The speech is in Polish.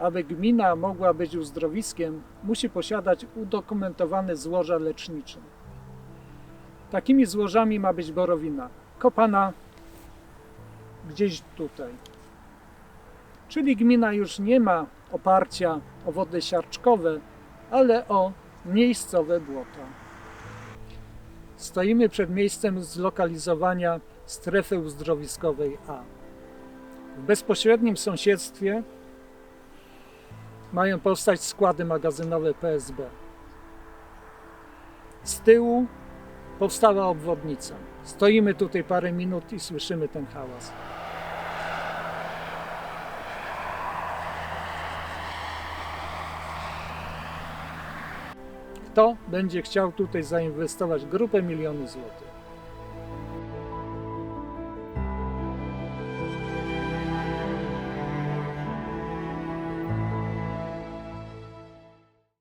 Aby gmina mogła być uzdrowiskiem, musi posiadać udokumentowane złoża lecznicze. Takimi złożami ma być borowina, kopana gdzieś tutaj. Czyli gmina już nie ma oparcia o wody siarczkowe, ale o miejscowe błota. Stoimy przed miejscem zlokalizowania strefy uzdrowiskowej A. W bezpośrednim sąsiedztwie mają powstać składy magazynowe PSB. Z tyłu powstała obwodnica. Stoimy tutaj parę minut i słyszymy ten hałas. Kto będzie chciał tutaj zainwestować grupę miliony złotych?